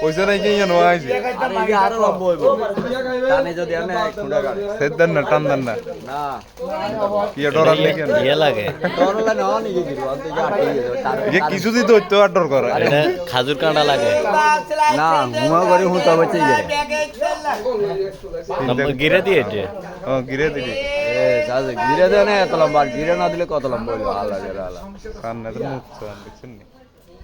পয়সা নাই কি জানো আইছে। আর এই আরও লম্বা হইব। টানে যদি আনে খুঁড়া গাড়ি সেদান না টান না। না। কি ডরার লেগে ইয়ে লাগে। তরলা না নিয়ে গিয়ে অন্ত যে আটকে গেছে যে কিছু দিত তো আর ডর করে। এটা খাজুর কাঁটা লাগে। না হুমা করে হুঁতা বাচ্চা গেছে। গিরে দিয়েছে। ও গিরে দিবি এ গিরে দেয় না এত লম্বা। গিরে না দিলে কত লম্বা হইল? আল্লাহ আল্লাহ। কান না তো মুখ তো দেখছেন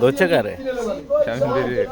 ধরছে কারে আমি দিলে